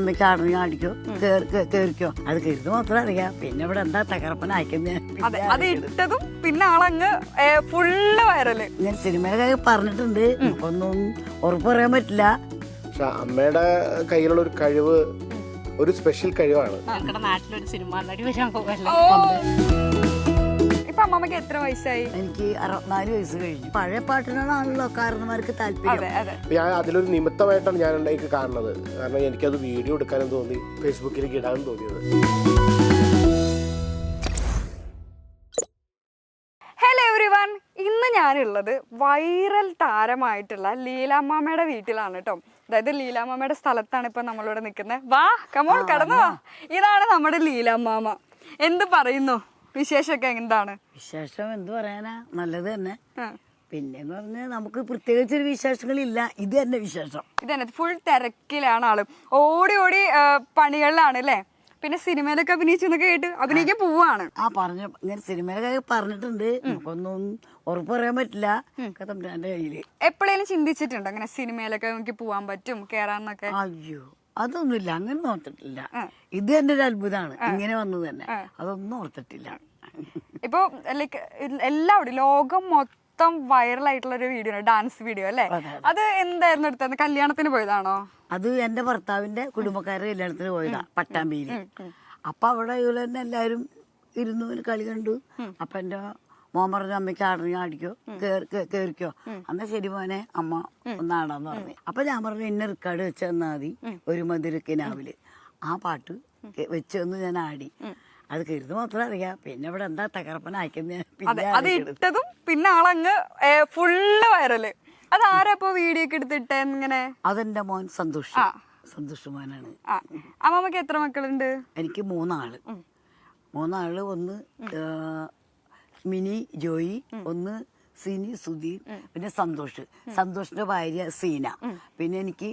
മോൻ അടിക്കോ അമ്മയ്ക്ക് ആടിക്കോ കേറിക്കോ. അത് കരുത് മാത്രം അറിയാം. പിന്നെ ഇവിടെ എന്താ തകർപ്പന അയക്കുന്നത് അതെ അത് ഇട്ടതും പിന്നെ ആളങ്ങ് ഫുള്ള് വൈറൽ ഞാൻ സിനിമയിലൊക്കെ പറഞ്ഞിട്ടുണ്ട്. ഒന്നും ഉറപ്പ് പറയാൻ പറ്റില്ല. പക്ഷെ അമ്മയുടെ കയ്യിലുള്ള ഒരു കഴിവ് ഒരു സ്പെഷ്യൽ കഴിവാണ്. നാട്ടിലൊരു സിനിമ നടി വരാൻ പോകല്ലേ ഇപ്പൊ അമ്മമ്മക്ക് എത്ര വയസ്സായി? എനിക്ക് അറുപത്തിനാല് വയസ്സ് കഴിഞ്ഞു. പഴയ പാട്ടിനോടാണല്ലോ കാരണന്മാർക്ക് താല്പര്യം. അതെ അതെ. ഞാൻ അതിലൊരു നിമിത്തമായിട്ടാണ് ഞാൻ ഉണ്ടായി കാണുന്നത്. കാരണം എനിക്കത് വീഡിയോ എടുക്കാനും തോന്നി ഫേസ്ബുക്കിലേക്ക് ഇടാനും തോന്നിയത്. ഹലോ എവറി വൺ ഇന്ന് ഞാനുള്ളത് വൈറൽ താരമായിട്ടുള്ള ലീലാമ്മയുടെ വീട്ടിലാണ് കേട്ടോ അതായത് ലീലാമ്മയുടെ സ്ഥലത്താണ് ഇപ്പൊ നമ്മളിവിടെ നിൽക്കുന്നത്. വാ കമോൺ കടന്നു. വാ. ഇതാണ് നമ്മുടെ ലീലാമ്മാമ എന്ത് പറയുന്നു? വിശേഷമൊക്കെ എന്താണ്? വിശേഷം എന്ത് പറയാനാ? നല്ലത് തന്നെ. പിന്നെ നമുക്ക് പറഞ്ഞാൽ നമുക്ക് പ്രത്യേകിച്ചൊരു വിശേഷങ്ങളില്ല. ഇത് തന്നെ വിശേഷം. ഇതന്നെ ഫുൾ തിരക്കിലാണ് ആൾ. ഓടി ഓടി പണികളിലാണ് അല്ലേ? പിന്നെ സിനിമയിലൊക്കെ അഭിനയിച്ചു എന്നൊക്കെ കേട്ട് അഭിനയിക്കാൻ പോവാണ്. ആ പറഞ്ഞു. ഞാൻ സിനിമയിലൊക്കെ പറഞ്ഞിട്ടുണ്ട്. നമുക്കൊന്നും ഉറപ്പ് പറയാൻ പറ്റില്ല. കഥമ്പ്രാന്റെ കയ്യിൽ. എപ്പോഴേലും ചിന്തിച്ചിട്ടുണ്ടോ? അങ്ങനെ സിനിമയിലൊക്കെ എനിക്ക് പോവാൻ പറ്റും കേറാന്നൊക്കെ അയ്യോ. അതൊന്നുമില്ല അങ്ങനെ ഓർത്തിട്ടില്ല. ഇത് എന്റെ ഒരു അത്ഭുതമാണ്. ഇങ്ങനെ വന്നത് തന്നെ. അതൊന്നും ഓർത്തിട്ടില്ല. ഇപ്പൊ ലൈക്ക് എല്ലാവരും ലോകം മൊത്തം വൈറൽ ആയിട്ടുള്ള ഒരു വീഡിയോ ഡാൻസ് വീഡിയോ അല്ലേ? അത് എന്തായിരുന്നു എടുത്തത്? കല്യാണത്തിന് പോയതാണോ? അത് എന്റെ ഭർത്താവിന്റെ കുടുംബക്കാരുടെ കല്യാണത്തിന് പോയതാ പട്ടാമ്പിയിൽ. അപ്പൊ അവിടെ ഇതുപോലെ തന്നെ എല്ലാരും ഇരുന്നു കളി കണ്ടു. അപ്പൊ എന്റെ മോൻ പറഞ്ഞു അമ്മയ്ക്ക് ആടിനെ അടിക്കോ കേറിക്കോ. എന്നാ ശരി മോനെ അമ്മ ഒന്നാടാന്ന് പറഞ്ഞു. അപ്പൊ ഞാൻ പറഞ്ഞു എന്നെ റിക്കാർഡ് വെച്ച് തന്നാ മതി ഒരു മധുരക്കിനാവിൽ. ആ പാട്ട് വെച്ച് തന്നു ഞാൻ ആടി. അത് കരുത് മാത്രം അറിയാം. പിന്നെ ഇവിടെ എന്താ തകർപ്പന അയക്കുന്നത് അതെ ഇട്ടതും പിന്നെ ആളങ്ങ് ഫുള്ള് വൈറൽ അത് ആരാ ഇപ്പൊ വീഡിയോ ഒക്കെ എടുത്തിട്ട് ഇങ്ങനെ? അതെന്റെ മോൻ സന്തോഷ്. സന്തോഷ മോനാണ്. അമ്മമ്മക്ക് എത്ര മക്കളുണ്ട്? എനിക്ക് മൂന്നാൾ. മൂന്നാൾ ഒന്ന് മിനി ജോയി ഒന്ന് സിനി സുധീർ പിന്നെ സന്തോഷ്. സന്തോഷിന്റെ ഭാര്യ സീന. പിന്നെ എനിക്ക്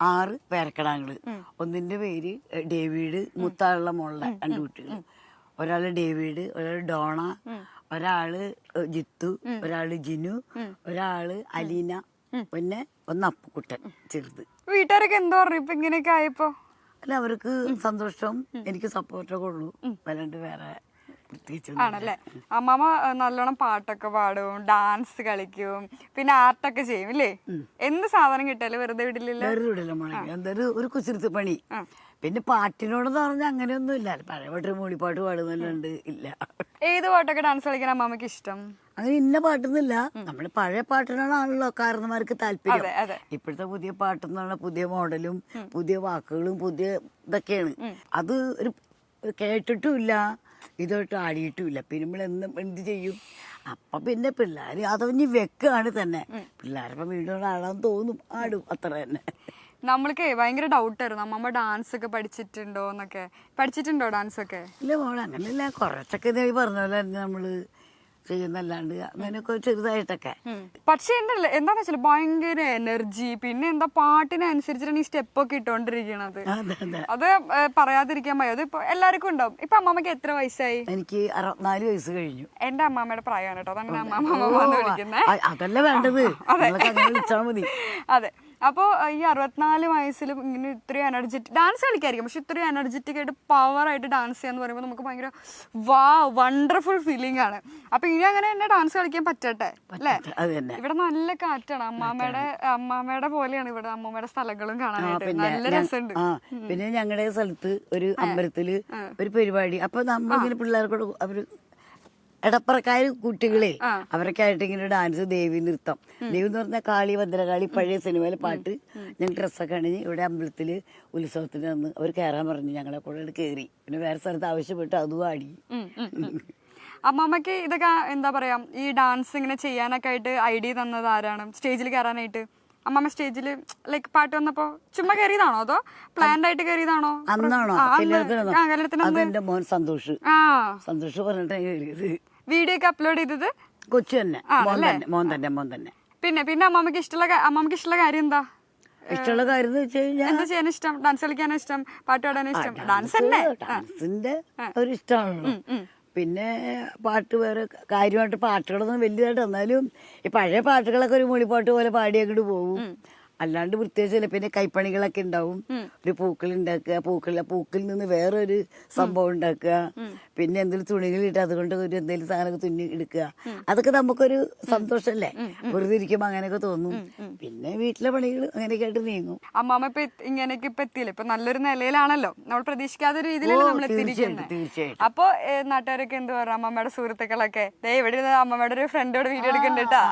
ആറ് പേരക്കിടാങ്ങൾ. ഒന്നിന്റെ പേര് ഡേവിഡ് മുത്താളുള്ള മോളുടെ രണ്ട് കുട്ടികൾ ഒരാൾ ഡേവിഡ് ഒരാൾ ഡോണ ഒരാൾ ജിത്തു ഒരാൾ ജിനു ഒരാൾ അലീന പിന്നെ ഒന്ന് അപ്പുക്കുട്ടൻ ചെറുത്. വീട്ടുകാരൊക്കെ എന്തോ പറഞ്ഞു? ഇപ്പൊ ഇങ്ങനെയൊക്കെ ആയപ്പോ? അല്ല അവർക്ക് സന്തോഷം എനിക്ക് സപ്പോർട്ടൊക്കെ ഉള്ളൂ. വല്ലാണ്ട് വേറെ ആണല്ലേ? അമ്മാമ നല്ലോണം പാട്ടൊക്കെ പാടും ഡാൻസ് കളിക്കും പിന്നെ ആർട്ടൊക്കെ ചെയ്യും ഇല്ലേ? എന്ത് സാധനം കിട്ടിയാലും വെറുതെ എന്തൊരു ഒരു കുസൃത്ത് പണി. പിന്നെ പാട്ടിനോടെന്ന് പറഞ്ഞാൽ അങ്ങനെയൊന്നും ഇല്ല. പഴയ പാട്ട് മൂളിപ്പാട്ട് പാടുന്നല്ലുണ്ട് ഇല്ല. ഏത് പാട്ടൊക്കെ ഡാൻസ് കളിക്കാൻ അമ്മാമയ്ക്ക് ഇഷ്ടം? അങ്ങനെ ഇന്ന പാട്ടൊന്നുമില്ല. നമ്മൾ പഴയ പാട്ടിനോടാണല്ലോ കാരണന്മാർക്ക് താല്പര്യം. ഇപ്പോഴത്തെ പുതിയ പാട്ടെന്ന് പറഞ്ഞാൽ പുതിയ മോഡലും പുതിയ വാക്കുകളും പുതിയ ഇതൊക്കെയാണ്. അത് ഒരു ഒരു കേട്ടിട്ടുമില്ല ഇതായിട്ട് ആടിയിട്ടുമില്ല പിന്നെ നമ്മൾ എന്നും എന്ത് ചെയ്യും? അപ്പൊ പിന്നെ പിള്ളേർ അതവഞ്ഞ് വെക്കാണ് തന്നെ. പിള്ളേരപ്പം വീണ്ടും ആടാൻ തോന്നും. ആടും അത്ര തന്നെ. നമ്മൾക്ക് ഭയങ്കര ഡൗട്ടായിരുന്നു. അമ്മമ്മ ഡാൻസ് ഒക്കെ പഠിച്ചിട്ടുണ്ടോ എന്നൊക്കെ പഠിച്ചിട്ടുണ്ടോ ഡാൻസ് ഒക്കെ? ഇല്ല മോളെ അങ്ങനെയല്ല കുറച്ചൊക്കെ പറഞ്ഞ പോലെ തന്നെ നമ്മൾ. ചെയ്യുന്നല്ലാണ്ട് അങ്ങനെയൊക്കെ ചെറുതായിട്ടൊക്കെ. പക്ഷെ ഉണ്ടല്ലേ എന്താന്ന് വെച്ചാൽ ഭയങ്കര എനർജി പിന്നെ എന്താ പാട്ടിനനുസരിച്ചിട്ടാണ് ഈ സ്റ്റെപ്പ് ഒക്കെ ഇട്ടോണ്ടിരിക്കണത് അതെ പറയാതിരിക്കാൻ വയ്യ. അത് ഇപ്പൊ എല്ലാവർക്കും ഉണ്ടാവും. ഇപ്പൊ അമ്മമ്മക്ക് എത്ര വയസ്സായി? എനിക്ക് അറുപത്തിനാല് വയസ്സ് കഴിഞ്ഞു. എന്റെ അമ്മാമ്മയുടെ പ്രായമാണ് കേട്ടോ. അതാണ് അമ്മാമ്മ എന്ന് അതല്ല വേണ്ടത്. അതെ. അപ്പോൾ ഈ അറുപത്തിനാല് വയസ്സിലും ഇങ്ങനെ ഇത്രയും എനർജറ്റിക് ഡാൻസ് കളിക്കായിരിക്കും. പക്ഷെ ഇത്രയും എനർജറ്റിക് ആയിട്ട് പവർ ആയിട്ട് ഡാൻസ് ചെയ്യാന്ന് പറയുമ്പോൾ നമുക്ക് ഭയങ്കര വാ വണ്ടർഫുൾ ഫീലിംഗ് ആണ്. അപ്പൊ ഇനി അങ്ങനെ തന്നെ ഡാൻസ് കളിക്കാൻ പറ്റട്ടെ? അല്ലേ? ഇവിടെ നല്ല കാറ്റാണ്. അമ്മാമ്മയുടെ അമ്മാമ്മയുടെ പോലെയാണ് ഇവിടെ അമ്മമ്മയുടെ സ്ഥലങ്ങളും കാണാനായിട്ട്. നല്ല രസമുണ്ട്. പിന്നെ ഞങ്ങളുടെ സ്ഥലത്ത് ഒരു അമ്പലത്തിൽ ഒരു പരിപാടി. അപ്പൊ നമ്മളിങ്ങനെ പിള്ളേർക്കോട് അവർ എടപ്പറക്കാര് കുട്ടികളെ അവരൊക്കെ ആയിട്ട് ഇങ്ങനെ ഡാൻസ് ദേവി നൃത്തം. ദേവി എന്ന് പറഞ്ഞാൽ കാളി ഭദ്രകാളി പഴയ സിനിമയിലെ പാട്ട്. ഞങ്ങൾ ഡ്രസ്സൊക്കെ അണിഞ്ഞ് ഇവിടെ അമ്പലത്തിൽ ഉത്സവത്തിന് വന്ന് അവർ കയറാൻ പറഞ്ഞു. ഞങ്ങളെ കൂടെ കയറി പിന്നെ വേറെ സ്ഥലത്ത് ആവശ്യപ്പെട്ട് അതും ആടി. അമ്മാമ്മക്ക് ഇതൊക്കെ എന്താ പറയാ ഈ ഡാൻസ് ഇങ്ങനെ ചെയ്യാനൊക്കെ ആയിട്ട് ഐഡിയ തന്നത് ആരാണ്? സ്റ്റേജിൽ കയറാനായിട്ട് അമ്മമ്മ സ്റ്റേജിൽ ലൈക്ക് പാട്ട് വന്നപ്പോ ചുമ്മാ കയറിയതാണോ അതോ പ്ലാൻഡ് ആയിട്ട് കയറിയതാണോ അന്നാണോ? കല്യാണത്തിന് മോൻ സന്തോഷ്. സന്തോഷ് പറഞ്ഞിട്ട് വീഡിയോ ഒക്കെ അപ്ലോഡ് ചെയ്തത്? കൊച്ചു തന്നെ. മോൻ തന്നെ മോൻ തന്നെ പിന്നെ പിന്നെ അമ്മമ്മക്ക് ഇഷ്ടമുള്ള അമ്മമ്മക്ക് ഇഷ്ടമുള്ള കാര്യം എന്താ? ഇഷ്ടമുള്ള കാര്യം എന്ന് വെച്ച് കഴിഞ്ഞാൽ എന്താ ചെയ്യാൻ ഇഷ്ടം? ഡാൻസ് കളിക്കാനും ഇഷ്ടം? പാട്ട് പാടാനും ഇഷ്ടം? ഡാൻസ് തന്നെ. ഡാൻസിന്റെ ഒരു ഇഷ്ടമാണല്ലോ. പിന്നെ പാട്ട് വേറെ കാര്യമായിട്ട് പാട്ടുകളൊന്നും വലിയതായിട്ട് എന്നാലും ഈ പഴയ പാട്ടുകളൊക്കെ ഒരു മൂളിപ്പാട്ട് പോലെ പാടി അങ്ങോട്ട് പോകും അല്ലാണ്ട് പ്രത്യേകിച്ച് പിന്നെ കൈപ്പണികളൊക്കെ ഉണ്ടാവും ഒരു പൂക്കൾ ഉണ്ടാക്കുക പൂക്കളിലെ പൂക്കിൽ നിന്ന് വേറൊരു സംഭവം ഉണ്ടാക്കുക പിന്നെ എന്തെങ്കിലും തുണികൾ ഇട്ട് അതുകൊണ്ട് ഒരു എന്തെങ്കിലും സാധനമൊക്കെ തുന്നി എടുക്കുക അതൊക്കെ നമുക്കൊരു സന്തോഷമല്ലേ വെറുതെ ഇരിക്കുമ്പോൾ അങ്ങനെയൊക്കെ തോന്നും പിന്നെ വീട്ടിലെ പണികൾ അങ്ങനെയൊക്കെ ആയിട്ട് നീങ്ങും അമ്മാമ്മ ഇപ്പൊ ഇങ്ങനെയൊക്കെ ഇപ്പൊ എത്തിയില്ല ഇപ്പൊ നല്ലൊരു നിലയിലാണല്ലോ നമ്മൾ പ്രതീക്ഷിക്കാത്ത രീതിയിലല്ലേ നമ്മൾ എത്തിയിരിക്കുന്നത്. അപ്പൊ നാട്ടുകാരൊക്കെ എന്ത് പറയാം അമ്മമ്മയുടെ സുഹൃത്തുക്കളൊക്കെ ദേ ഇവിടെ അമ്മമ്മയുടെ ഒരു ഫ്രണ്ടോട് വീഡിയോ എടുക്കണ്ട കേട്ടാ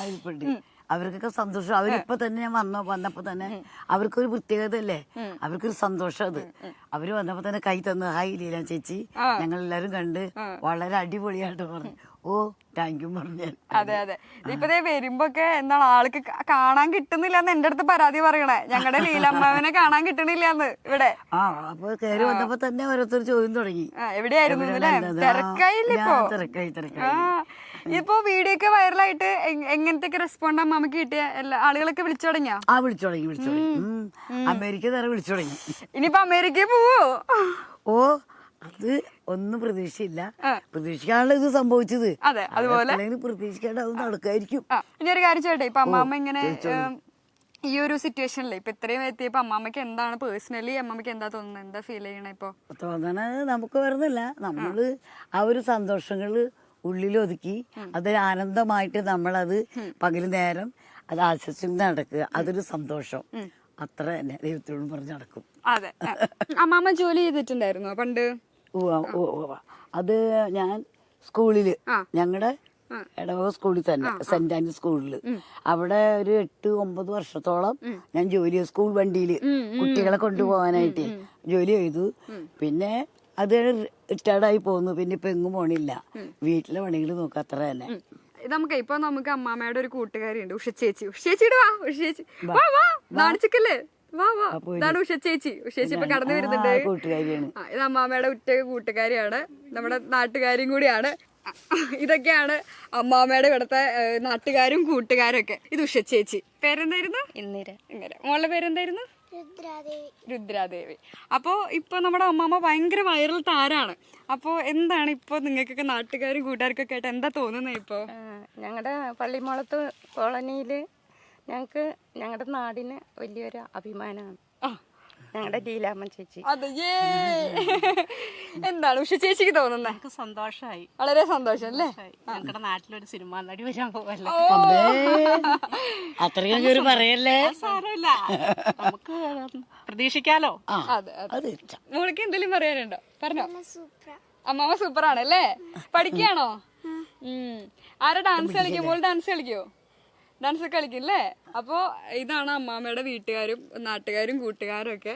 അതിൽപ്പെട്ട് അവർക്കൊക്കെ സന്തോഷം. അവരിപ്പോ തന്നെ ഞാൻ വന്ന വന്നപ്പോ തന്നെ അവർക്കൊരു പ്രത്യേകത അല്ലേ? അവർക്കൊരു സന്തോഷം അത്. അവർ വന്നപ്പോ തന്നെ കൈ തന്നു ഹായ് ലീല ചേച്ചി ഞങ്ങൾ എല്ലാരും കണ്ട് വളരെ അടിപൊളിയായിട്ട് പറഞ്ഞു. ഓ താങ്ക് യു പറഞ്ഞു. അതെ അതെ. ഇപ്പൊ വരുമ്പോ ഒക്കെ എന്താണ് ആൾക്ക് കാണാൻ കിട്ടുന്നില്ല എന്ന് എന്റെ അടുത്ത് പരാതി പറയണേ. ഞങ്ങളുടെ ലീലമ്മാവിനെ കാണാൻ കിട്ടണില്ല എന്ന് ഇവിടെ. ആ അപ്പൊ കയറി വന്നപ്പോ തന്നെ ഓരോരുത്തർ ചോദ്യം തുടങ്ങി. എവിടെയായിരുന്നു തിരക്കായില്ല ഇപ്പൊ? ഞാൻ തിരക്കായി ആ തിരക്കായി ഇപ്പൊ വീഡിയോ ഒക്കെ വൈറലായിട്ട് എങ്ങനത്തെ റെസ്പോണ്ട് അമ്മയ്ക്ക് കിട്ടിയ ആളുകളൊക്കെ വിളിച്ചു തുടങ്ങിയോ? ആ വിളിച്ചു തുടങ്ങി വിളിച്ചു തുടങ്ങി. അമേരിക്ക നേരെ വിളിച്ചു തുടങ്ങി. ഇനിയിപ്പോ അമേരിക്കയിൽ പോവോ? ഓ അത് ഒന്നും പ്രതീക്ഷയില്ല പ്രതീക്ഷിക്കാനുള്ള ഇത് സംഭവിച്ചത്. അതെ, അതുപോലെ. പ്രതീക്ഷിക്കാണ്ട് അത് നടക്കായിരിക്കും. ഒരു കാര്യം ചോട്ടെ ഇപ്പൊ അമ്മാമ്മ ഇങ്ങനെ ഈ ഒരു സിറ്റുവേഷനിൽ ഇപ്പൊ ഇത്രയും എത്തിയപ്പോ അമ്മാമ്മക്ക് എന്താണ് പേഴ്സണലി അമ്മാമ്മക്ക് എന്താ തോന്നുന്നത്? എന്താ ഫീൽ ചെയ്യണേ ഇപ്പൊ? തോന്നണത് നമുക്ക് വരുന്നില്ല നമ്മൾ ആ. ഒരു സന്തോഷങ്ങൾ ഉള്ളിലൊതുക്കി അത് ആനന്ദമായിട്ട് നമ്മളത് പകൽ നേരം അത് ആശ്വസിച്ച് നടക്കുക. അതൊരു സന്തോഷം. അത്ര തന്നെ ദൈവത്തോടും പറഞ്ഞ് നടക്കും. അതെ. അമ്മാമ്മ ജോലി ചെയ്തിട്ടുണ്ടായിരുന്നോ പണ്ട്. അത് ഞാൻ സ്കൂളിൽ ഞങ്ങളുടെ ഇടവക സ്കൂളിൽ തന്നെ സെന്റ് ആൻഡ് സ്കൂളിൽ അവിടെ ഒരു എട്ട് ഒമ്പത് വർഷത്തോളം ഞാൻ ജോലി ചെയ്തു. സ്കൂൾ വണ്ടിയിൽ കുട്ടികളെ കൊണ്ടുപോകാനായിട്ട് ജോലി ചെയ്തു. പിന്നെ അത് റിട്ടയർഡായി പോന്നു. പിന്നെ ഇപ്പൊ എങ്ങും പോണില്ല. വീട്ടിലെ പണികൾ നോക്കുക അത്ര തന്നെ. നമുക്ക് ഇപ്പൊ നമുക്ക് അമ്മാമ്മയുടെ ഒരു കൂട്ടുകാരി ഉണ്ട് ഉഷ ചേച്ചി. ഉഷ ചേച്ചിയുടെ വാ ഉഷ ചേച്ചി. വാ വാ നാണിച്ചിക്കല്ലേ വാ വാ. ഇതാണ് ഉഷ ചേച്ചി. ഉഷ ചേച്ചി ഇപ്പൊ കടന്നു വരുന്നുണ്ട്. കൂട്ടുകാരിയാണ്. ഇത് അമ്മാമ്മയുടെ ഉറ്റ കൂട്ടുകാരിയാണ്. നമ്മുടെ നാട്ടുകാരിയും കൂടിയാണ്. ഇതൊക്കെയാണ് അമ്മാമ്മയുടെ ഇവിടുത്തെ നാട്ടുകാരും കൂട്ടുകാരും ഒക്കെ. ഇത് ഉഷ ചേച്ചി. പേരെന്തായിരുന്നു? ഇന്ദിര. മോളുടെ പേരെന്തായിരുന്നു? രുദ്രാദേവി. അപ്പോ ഇപ്പോൾ നമ്മുടെ അമ്മാമ്മ ഭയങ്കര വൈറൽ താരാണ്. അപ്പോൾ എന്താണ് ഇപ്പോൾ നിങ്ങൾക്കൊക്കെ നാട്ടുകാരും കൂട്ടുകാർക്കൊക്കെ ആയിട്ട് എന്താ തോന്നുന്നത് ഇപ്പോൾ ഞങ്ങളുടെ പള്ളിമുളത്ത് കോളനിയിൽ ഞങ്ങൾക്ക് ഞങ്ങളുടെ നാടിന് വലിയൊരു അഭിമാനമാണ് ഞങ്ങളുടെ ലീലാമ്മ ചേച്ചി. അതെ എന്താണ് ഉഷ ചേച്ചിക്ക് തോന്നുന്നത് ഞങ്ങൾക്ക് സന്തോഷമായി വളരെ സന്തോഷം അല്ലേ? ഞങ്ങളുടെ നാട്ടിലൊരു സിനിമ നടി വരാൻ പോവല്ലേ? അത്രയും പറയല്ലേ? സാരമില്ല. നമുക്ക് പ്രതീക്ഷിക്കാലോ? മോൾക്ക് എന്തെങ്കിലും പറയാനുണ്ടോ? പറഞ്ഞോ. അമ്മാമ്മ സൂപ്പർ അല്ലേ പഠിക്കുകയാണോ? ഉം. ആരാ ഡാൻസ് കളിക്കും മോൾ ഡാൻസ് കളിക്കോ? ഡാൻസ് ഒക്കെ കളിക്കും അല്ലേ അപ്പോൾ ഇതാണ് അമ്മാമ്മയുടെ വീട്ടുകാരും നാട്ടുകാരും കൂട്ടുകാരും ഒക്കെ.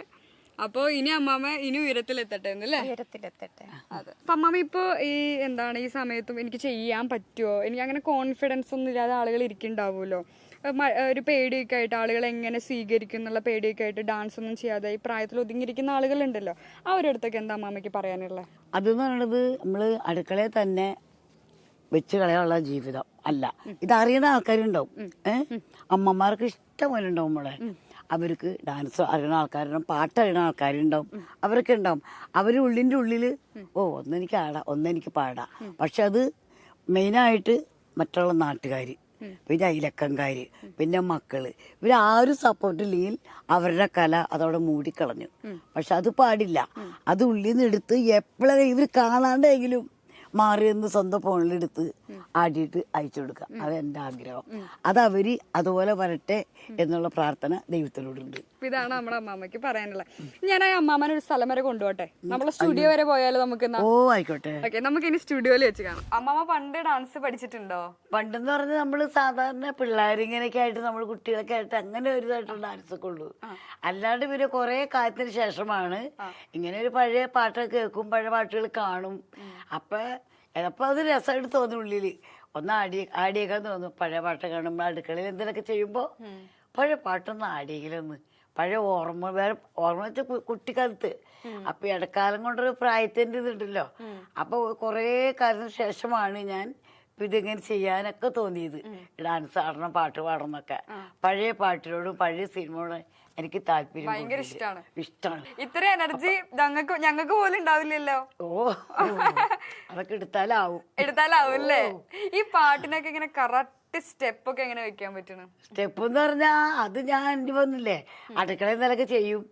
അപ്പോൾ ഇനി അമ്മാമ്മ ഇനി ഉയരത്തിലെത്തട്ടെ എന്നല്ലേ ഉയരത്തിലെത്തട്ടെ. അതെ. അപ്പൊ അമ്മാമ ഇപ്പോ ഈ എന്താണ് ഈ സമയത്തും എനിക്ക് ചെയ്യാൻ പറ്റുമോ എനിക്ക് അങ്ങനെ കോൺഫിഡൻസ് ഒന്നും ഇല്ലാതെ ആളുകൾ ഇരിക്കുന്നുണ്ടാവുമല്ലോ. ഒരു പേടിയൊക്കെ ആയിട്ട് ആളുകൾ എങ്ങനെ സ്വീകരിക്കും എന്നുള്ള പേടിയൊക്കെ ആയിട്ട് ഡാൻസ് ഒന്നും ചെയ്യാതെ ഈ പ്രായത്തിൽ ഒതുങ്ങിയിരിക്കുന്ന ആളുകളുണ്ടല്ലോ. അവരടുത്തൊക്കെ എന്താ അമ്മാമയ്ക്ക് പറയാനുള്ളത് അതെന്ന് പറയുന്നത് നമ്മൾ അടുക്കളയിൽ തന്നെ വെച്ച് കളയാനുള്ള ജീവിതം അല്ല. ഇതറിയുന്ന ആൾക്കാരുണ്ടാവും. ഏഹ് അമ്മമാർക്ക് ഇഷ്ടം പോലെ ഉണ്ടാവും നമ്മളെ അവർക്ക് ഡാൻസ് അറിയുന്ന ആൾക്കാരുണ്ടാവും പാട്ട് അറിയുന്ന ആൾക്കാരുണ്ടാവും. അവരൊക്കെ ഉണ്ടാവും. അവർ ഉള്ളിന്റെ ഉള്ളിൽ ഓ ഒന്നെനിക്ക് ആടാം ഒന്നെനിക്ക് പാടാം. പക്ഷെ അത് മെയിനായിട്ട് മറ്റുള്ള നാട്ടുകാർ പിന്നെ അയിലക്കംകാർ പിന്നെ മക്കൾ. ഇവരാരും ആരും സപ്പോർട്ട് ഇല്ലെങ്കിൽ അവരുടെ കല അതവിടെ മൂടിക്കളഞ്ഞു. പക്ഷെ അത് പാടില്ല. അത് ഉള്ളിൽ നിന്ന് എടുത്ത് എപ്പോഴും ഇവർ കാണാണ്ടെങ്കിലും മാറി നിന്ന് സ്വന്തം ഫോണിലെടുത്ത് ആടിയിട്ട് അയച്ചു കൊടുക്കുക. അതെന്റെ ആഗ്രഹം. അത് അവർ അതുപോലെ വരട്ടെ എന്നുള്ള പ്രാർത്ഥന ദൈവത്തിനോടുണ്ട് അപ്പൊ ഇതാണ് നമ്മുടെ അമ്മാമ്മയ്ക്ക് പറയാനുള്ളത്. ഞാൻ ആ അമ്മാമ്മനെ ഒരു സ്ഥലം വരെ കൊണ്ടുപോട്ടെ? നമ്മളെ സ്റ്റുഡിയോ വരെ പോയാലോ നമുക്ക് ഓ ആയിക്കോട്ടെ. ഓക്കെ നമുക്ക് ഇനി സ്റ്റുഡിയോയിൽ വെച്ച് കാണാം. അമ്മാമ്മ പണ്ട് ഡാൻസ് പഠിച്ചിട്ടുണ്ടോ? പണ്ടെന്ന് പറഞ്ഞ് നമ്മൾ സാധാരണ പിള്ളേരിങ്ങനെയൊക്കെ ആയിട്ട് നമ്മൾ കുട്ടികളൊക്കെ ആയിട്ട് അങ്ങനെ ഒരു ഇതായിട്ടുള്ള ഡാൻസ് ഒക്കെ ഉള്ളൂ. അല്ലാണ്ട് പിന്നെ കുറെ കാലത്തിന് ശേഷമാണ് ഇങ്ങനെ ഒരു പഴയ പാട്ടൊക്കെ കേൾക്കും പഴയ പാട്ടുകൾ കാണും. അപ്പൊ ചിലപ്പോൾ അത് രസമായിട്ട് തോന്നും ഉള്ളിൽ. ഒന്ന് ആടി ആടിയേക്കാൻ തോന്നും. പഴയ പാട്ട് കാണുമ്പോൾ അടുക്കളയിൽ എന്തെങ്കിലുമൊക്കെ ചെയ്യുമ്പോൾ പഴയ പാട്ടൊന്ന് ആടിയെങ്കിലൊന്ന് പഴയ ഓർമ്മ വേറെ ഓർമ്മ വെച്ച കുട്ടിക്കാലത്ത്. അപ്പൊ ഇടക്കാലം കൊണ്ടൊരു പ്രായത്തിന്റെ ഇതുണ്ടല്ലോ. അപ്പൊ കുറേ കാലത്തിന് ശേഷമാണ് ഞാൻ ഇതിങ്ങനെ ചെയ്യാനൊക്കെ തോന്നിയത്. ഡാൻസ് ആടണം പാട്ട് പാടണം എന്നൊക്കെ പഴയ പാട്ടിനോടും പഴയ സിനിമയോടും എനിക്ക് താല്പര്യം ഭയങ്കര ഇഷ്ടമാണ്. ഇഷ്ടാണ്. ഇത്ര എനർജി ഞങ്ങൾക്ക് ഞങ്ങൾക്ക് പോലും ഉണ്ടാവില്ലല്ലോ. ഓ അതൊക്കെ എടുത്താലാവും. അല്ലേ? ഈ പാട്ടിനൊക്കെ ഇങ്ങനെ കറക്റ്റ് കറക്റ്റ് സ്റ്റെപ്പ് ഒക്കെ എങ്ങനെ വെക്കാൻ പറ്റണ? സ്റ്റെപ്പ് എന്ന് പറഞ്ഞാ അത് ഞാൻ എന്റെ വന്നില്ലേ അടുക്കളയിൽ നിന്നൊക്കെ ചെയ്യും.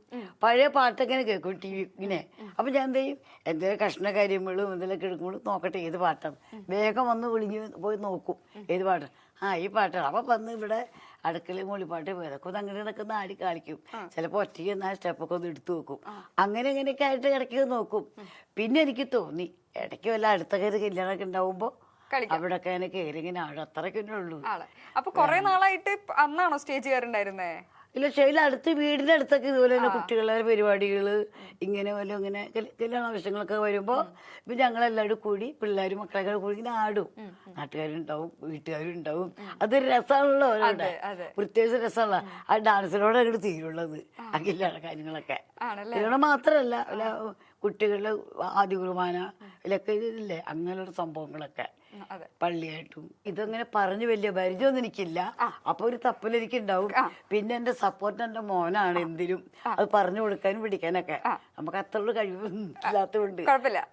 പഴയ പാട്ടൊക്കെ ഇങ്ങനെ കേൾക്കും ടി വി ഇങ്ങനെ. അപ്പൊ ഞാൻ എന്ത് ചെയ്യും? എന്തെങ്കിലും കഷ്ണ കാര്യങ്ങളും എന്തെങ്കിലുമൊക്കെ എടുക്കുമ്പോൾ നോക്കട്ടെ ഏത് പാട്ടാണ് വേഗം വന്ന് വിളിഞ്ഞ് പോയി നോക്കും ഏത് പാട്ടാണ് ആ ഈ പാട്ടാണ്. അപ്പൊ വന്ന് ഇവിടെ അടുക്കളയിൽ മൂളിപ്പാട്ട് പോയതൊക്കെ ഒന്ന് അങ്ങനെ ഇടയ്ക്ക് നാടി ആടി കാണിക്കും. ചിലപ്പോൾ ഒറ്റയ്ക്ക് എന്നാൽ സ്റ്റെപ്പൊക്കെ ഒന്ന് എടുത്തു നോക്കും അങ്ങനെ ഇങ്ങനെയൊക്കെ ആയിട്ട് ഇടയ്ക്ക് നോക്കും. പിന്നെ എനിക്ക് തോന്നി ഇടയ്ക്ക് വല്ല അടുത്ത കയറി കല്യാണമൊക്കെ ഉണ്ടാവുമ്പോൾ അങ്ങനെ കയറി ഇങ്ങനെ ഉള്ളൂ. അപ്പൊ കൊറേ നാളായിട്ട് അന്നാണോ സ്റ്റേജ് കയറുണ്ടായിരുന്നേ? ഇല്ല ശൈല അടുത്ത് വീടിന്റെ അടുത്തൊക്കെ ഇതുപോലെ തന്നെ കുട്ടികളുടെ പരിപാടികൾ ഇങ്ങനെ വല്ല ഇങ്ങനെ കല്- കല്യാണ ആവശ്യങ്ങളൊക്കെ വരുമ്പോ ഇപ്പൊ ഞങ്ങളെല്ലാവരും കൂടി പിള്ളേരും മക്കളൊക്കെ കൂടി ഇങ്ങനെ ആടും. നാട്ടുകാരുണ്ടാവും വീട്ടുകാരും ഉണ്ടാവും അതൊരു രസമാണല്ലോ അവരുടെ. പ്രത്യേകിച്ച് രസമുള്ള ആ ഡാൻസിനോട് അങ്ങോട്ട് തീരുള്ളത് ആ. കല്യാണ കാര്യങ്ങളൊക്കെ. കല്യാണം മാത്രല്ല അല്ല കുട്ടികളുടെ ആദ്യ കുർബാന ഇതിലൊക്കെ ഇല്ലേ അങ്ങനെയുള്ള സംഭവങ്ങളൊക്കെ. പള്ളിയായിട്ടും. ഇതങ്ങനെ പറഞ്ഞു വലിയ പരിചയമൊന്നും എനിക്കില്ല. അപ്പൊ ഒരു തപ്പൽ എനിക്കുണ്ടാവും. പിന്നെ എന്റെ സപ്പോർട്ട് എന്റെ മോനാണ് എന്തിനും. അത് പറഞ്ഞു കൊടുക്കാനും പിടിക്കാനൊക്കെ. നമുക്ക് അത്ര കഴിവൊന്നും ഇല്ലാത്തതുകൊണ്ട്.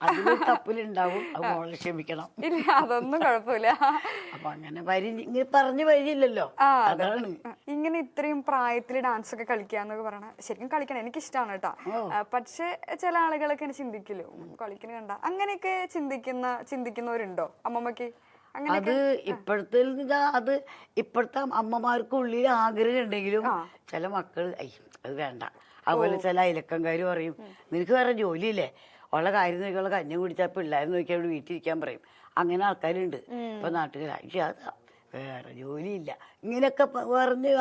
അതിലൊരു തപ്പലുണ്ടാവും അത് മോളെ ക്ഷമിക്കണം. ഇല്ല അതൊന്നും കുഴപ്പമില്ല. അപ്പൊ അങ്ങനെ വരി ഇങ്ങനെ പറഞ്ഞു വരില്ലല്ലോ ആ, അതാണ്. ഇങ്ങനെ ഇത്രയും പ്രായത്തിൽ ഡാൻസ് ഒക്കെ കളിക്കാന്നൊക്കെ പറയണ ശരിക്കും കളിക്കണം. എനിക്ക് ഇഷ്ടമാണ് കേട്ടോ പക്ഷെ ചില ആളുകളൊക്കെ ചിന്തിക്കില്ലോ കളിക്കണ കണ്ട. അങ്ങനെയൊക്കെ ചിന്തിക്കുന്ന ചിന്തിക്കുന്നവരുണ്ടോ? അമ്മമ്മക്ക് അങ്ങനെ അത് ഇപ്പോഴത്തെ അത് ഇപ്പോഴത്തെ അമ്മമാർക്ക് ഉള്ളിൽ ആഗ്രഹം ഉണ്ടെങ്കിലും ചില മക്കൾ അയ്യ അത് വേണ്ട. അതുപോലെ ചില അയലക്കംകാർ പറയും നിനക്ക് വേറെ ജോലിയില്ലേ? ഉള്ള കാര്യം നോക്കിയുള്ള കഞ്ഞി കുടിച്ചാൽ പിള്ളേരെ നോക്കി അവിടെ വീട്ടിലിരിക്കാൻ പറയും. അങ്ങനെ ആൾക്കാരുണ്ട്. ഇപ്പൊ നാട്ടുകാർ അതാ വേറെ ജോലിയില്ല. ഇങ്ങനെയൊക്കെ പറഞ്ഞ്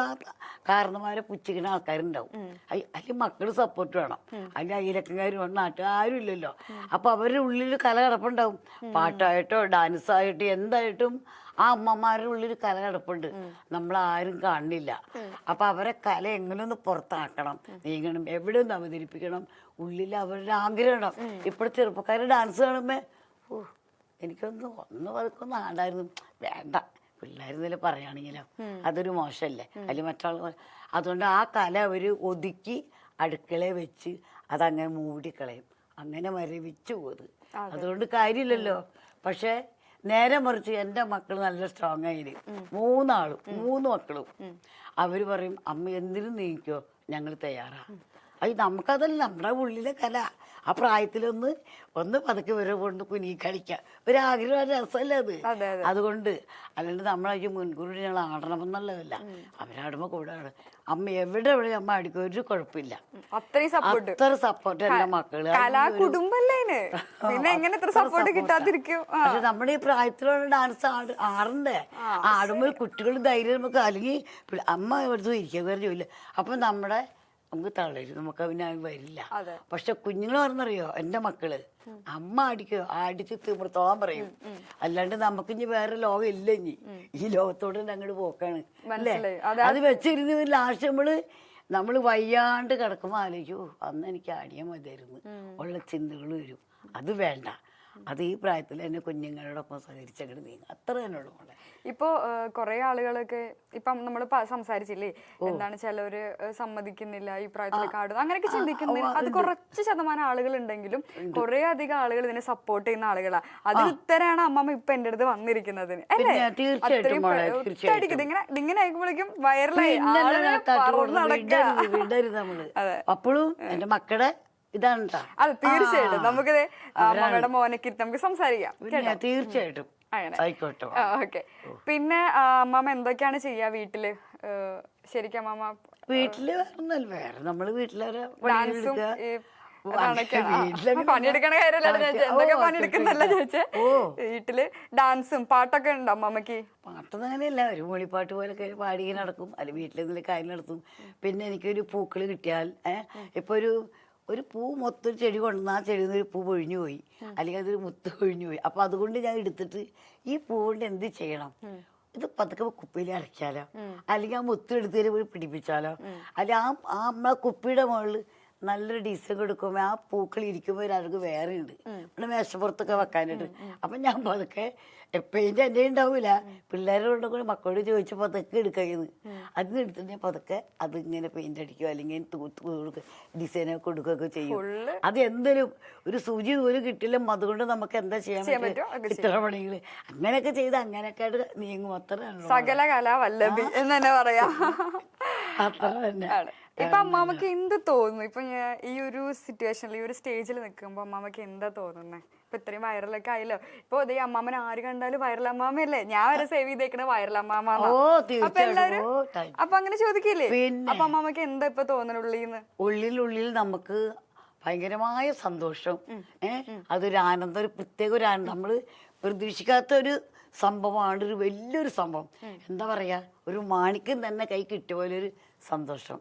കാരണന്മാരെ പുച്ഛിക്കുന്ന ആൾക്കാരുണ്ടാവും. അതിൽ മക്കൾ സപ്പോർട്ട് വേണം. അതിന്റെ അയലക്കങ്കാരും വേണം. നാട്ടുകാരും ഇല്ലല്ലോ അപ്പൊ അവരുടെ ഉള്ളിൽ കല കിടപ്പുണ്ടാവും പാട്ടായിട്ടോ ഡാൻസ് ആയിട്ടോ എന്തായിട്ടും ആ അമ്മമാരുടെ ഉള്ളിൽ കല കിടപ്പുണ്ട് നമ്മൾ ആരും കാണില്ല അപ്പൊ അവരെ കല എങ്ങനെ ഒന്ന് പുറത്താക്കണം നീങ്ങണം. എവിടെ ഒന്ന് അവതരിപ്പിക്കണം. ഉള്ളിൽ അവരുടെ ആഗ്രഹം ഇപ്പോഴത്തെ ചെറുപ്പക്കാരുടെ ഡാൻസ് കാണുമ്പോ ഓ എനിക്കൊന്ന് ഒന്ന് പതുക്കൊന്ന് ആണ്ടായിരുന്നു വേണ്ട. പിള്ളേരെന്നല്ലേ പറയുകയാണെങ്കിലോ? അതൊരു മോശമല്ലേ? അതിൽ മറ്റാൾ അതുകൊണ്ട് ആ കല അവർ ഒതുക്കി അടുക്കളയിൽ വെച്ച് അതങ്ങനെ മൂടിക്കളയും. അങ്ങനെ മരവിച്ചു പോത് അതുകൊണ്ട് കാര്യമില്ലല്ലോ. പക്ഷേ നേരെ മറിച്ച് എന്റെ മക്കൾ നല്ല സ്ട്രോങ് ആയിന്. മൂന്നാളും മൂന്ന് മക്കളും. അവർ പറയും അമ്മ എന്തിനും നീക്കോ ഞങ്ങൾ തയ്യാറാ. അത് നമുക്കതല്ല നമ്മുടെ ഉള്ളിലെ കല. ആ പ്രായത്തിലൊന്ന് ഒന്ന് പതുക്കെ വരെ കൊണ്ട് കുനി കളിക്കാം. ഒരാഗ്രഹം ഒരു രസമല്ല അത്? അതെ, അതെ. അതുകൊണ്ട് അല്ലാണ്ട് നമ്മളെ മുൻകൂറിനെ ഞങ്ങൾ ആടണമെന്നുള്ളതല്ല. അവരാടുമ്പോ കൂടെ ആടും അമ്മ എവിടെ എവിടെ അമ്മ അടിക്കും ഒരു കുഴപ്പമില്ല. അത്ര സപ്പോർട്ട് അല്ല മക്കൾ. പക്ഷെ നമ്മുടെ ഈ പ്രായത്തിലുള്ള ഡാൻസ് ആട് ആടണ്ടേ? ആടുമ്പോൾ കുട്ടികൾ ധൈര്യം നമുക്ക് അല്ലെങ്കിൽ അമ്മ എടുത്ത് ഇരിക്കുക വേറെ ജോലി അപ്പൊ നമ്മുടെ നമുക്ക് തളരും. നമുക്ക് അത് വരില്ല. പക്ഷെ കുഞ്ഞുങ്ങൾ പറഞ്ഞറിയോ? എന്റെ മക്കൾ. അമ്മ അടിക്കോ? അടിച്ച് തീർത്തോളം പറയും. അല്ലാണ്ട് നമുക്ക് ഇനി വേറെ ലോകം ഇല്ല ഇനി. ഈ ലോകത്തോട് അങ്ങോട്ട് പോക്കാണ്. അല്ലേ. അതെ. അത് വെച്ചിരുന്ന് ലാസ്റ്റ് നമ്മൾ നമ്മൾ വയ്യാണ്ട് കിടക്കുമ്പോൾ ആലോചിക്കൂ അന്ന് എനിക്ക് ആടിയാൽ മതിയായിരുന്നു. ഉള്ള ചിന്തകൾ വരും. അത് വേണ്ട. അത് ഈ പ്രായത്തിൽ തന്നെ കുഞ്ഞുങ്ങളോടൊപ്പം സഹകരിച്ചങ്ങോട്ട് നീങ്ങും. അത്ര തന്നെ ഉള്ളു മോളെ. ഇപ്പോ കുറെ ആളുകളൊക്കെ ഇപ്പം നമ്മൾ സംസാരിച്ചില്ലേ? എന്താണ് ചിലവര് ഏഹ്, സമ്മതിക്കുന്നില്ല ഈ പ്രായത്തിലൊക്കെ ആടുന്നു അങ്ങനെയൊക്കെ ചിന്തിക്കുന്നു. അത് കുറച്ച് ശതമാനം ആളുകൾ ഉണ്ടെങ്കിലും കുറെ അധികം ആളുകൾ ഇതിനെ സപ്പോർട്ട് ചെയ്യുന്ന ആളുകളാ. അതിന് ഉത്തരാണ് അമ്മമ്മ ഇപ്പൊ എന്റെ അടുത്ത് വന്നിരിക്കുന്നതിന് അല്ലേ? അത്രയും ഇങ്ങനെ ഇതിങ്ങനെ ആയിക്കുമ്പോഴേക്കും വൈറലായി അതെ. അപ്പോഴും എന്റെ മക്കളുടെ ഇതാണ് ട്ടാ. അതെ തീർച്ചയായിട്ടും. നമുക്ക് അമ്മയുടെ മോനൊക്കെ ഇരുന്ന് നമുക്ക് സംസാരിക്കാം. പിന്നെ തീർച്ചയായിട്ടും. അങ്ങനെ. ആയിക്കോട്ടെ ഓക്കെ. പിന്നെ ആ, അമ്മമ്മ എന്തൊക്കെയാണ് ചെയ്യാ വീട്ടിൽ? ഏഹ്, ശരിക്കും അമ്മമ്മ വീട്ടിൽ വേറെ നമ്മൾ വീട്ടിലൊരു ഡാൻസും ഈ അതൊക്കെയാണ്. ആ, വീട്ടിലങ്ങനെ പണിയെടുക്കണ കാര്യമല്ല ചോദിച്ചത് ഓ, എന്തൊക്കെ അതൊക്കെ പണിയെടുക്കുന്നല്ല ഇല്ല. ചോദിച്ചേ? ഓ. വീട്ടിൽ ഡാൻസും പാട്ടൊക്കെ ഉണ്ടോ അമ്മമ്മക്ക് പാട്ടൊന്നും അങ്ങനെയല്ല. ഒരു മൂളിപ്പാട്ട് പോലൊക്കെ പാടി നടക്കും. അല്ലെ വീട്ടിലെന്തെങ്കിലും കാര്യം നടത്തും. പിന്നെ എനിക്കൊരു പൂക്കൾ കിട്ടിയാൽ ഏഹ് ഇപ്പൊ ഒരു ഒരു പൂ മൊത്തം ഒരു ചെടി കൊണ്ടുവന്ന് ആ ചെടിയിൽ നിന്ന് ഒരു പൂ പൊഴിഞ്ഞു പോയി. അല്ലെങ്കിൽ അതൊരു മുത്ത് പൊഴിഞ്ഞു പോയി. അപ്പൊ അതുകൊണ്ട് ഞാൻ എടുത്തിട്ട് ഈ പൂ കൊണ്ട് എന്ത് ചെയ്യണം? ഇത് പതുക്കെ കുപ്പിയിൽ അരയ്ക്കാലോ. അല്ലെങ്കിൽ ആ മുത്ത് എടുത്തതിൽ പോയി പിടിപ്പിച്ചാലോ? അല്ലെങ്കിൽ ആ ആ നമ്മളെ കുപ്പിയുടെ മുകളിൽ നല്ലൊരു ഡിസൈൻ കൊടുക്കുമ്പോൾ ആ പൂക്കൾ ഇരിക്കുമ്പോൾ ഒരാൾക്ക് വേറെ ഉണ്ട് നമ്മുടെ മേശപ്പുറത്തൊക്കെ വെക്കാനുണ്ട് അപ്പം ഞാൻ പതുക്കെ എപ്പോഴും എന്റെ ഉണ്ടാവില്ല പിള്ളേരോട് കൂടി മക്കളോട് ചോദിച്ച് പതുക്കെ എടുക്കുന്നത് അതിന് എടുത്തിട്ട് ഞാൻ പതുക്കെ അതിങ്ങനെ പെയിന്റ് അടിക്കുക അല്ലെങ്കിൽ തൂത്ത് കൊടുക്കുക ഡിസൈനൊക്കെ കൊടുക്കുകയൊക്കെ ചെയ്യും. അത് എന്തൊരു ഒരു സൂചി പോലും കിട്ടില്ല. അതുകൊണ്ട് നമുക്ക് എന്താ ചെയ്യാൻ പറ്റും ഇത്ര ചിത്രപണികൾ അങ്ങനെയൊക്കെ ചെയ്ത് അങ്ങനെയൊക്കെ ആയിട്ട് നീങ്ങും. അത്ര സകല കലാ വല്ലഭി എന്ന് തന്നെ പറയാം. അത്ര തന്നെ. ഇപ്പൊ അമ്മാമക്ക് എന്ത് തോന്നുന്നു? ഇപ്പൊ ഞാൻ ഈ ഒരു സിറ്റുവേഷനിൽ ഈ ഒരു സ്റ്റേജിൽ നിൽക്കുമ്പോ അമ്മാമക്ക് എന്താ തോന്നുന്നത് ഇപ്പൊ ഇത്രയും വൈറലൊക്കെ ആയല്ലോ. ഇപ്പൊ അതേ അമ്മാമൻ ആര് കണ്ടാലും വൈറൽ അമ്മാമയല്ലേ? ഞാൻ വരെ സേവ് ചെയ്തേക്കണ വൈറൽ അമ്മാമ അപ്പൊ you. അപ്പൊ അങ്ങനെ ചോദിക്കില്ലേ? അപ്പൊ അമ്മാമക്ക് എന്താ ഇപ്പൊ ഉള്ളിൽ ഉള്ളിലുള്ളിൽ നമുക്ക് ഭയങ്കരമായ സന്തോഷം. ഏഹ് അതൊരു ആനന്ദം ഒരു പ്രത്യേക ഒരു ആനന്ദം. നമ്മൾ പ്രതീക്ഷിക്കാത്ത ഒരു സംഭവമാണ് ഒരു വലിയൊരു സംഭവം. എന്താ പറയാ ഒരു മാണിക്യം തന്നെ കൈ കിട്ടിയ പോലെ ഒരു സന്തോഷം.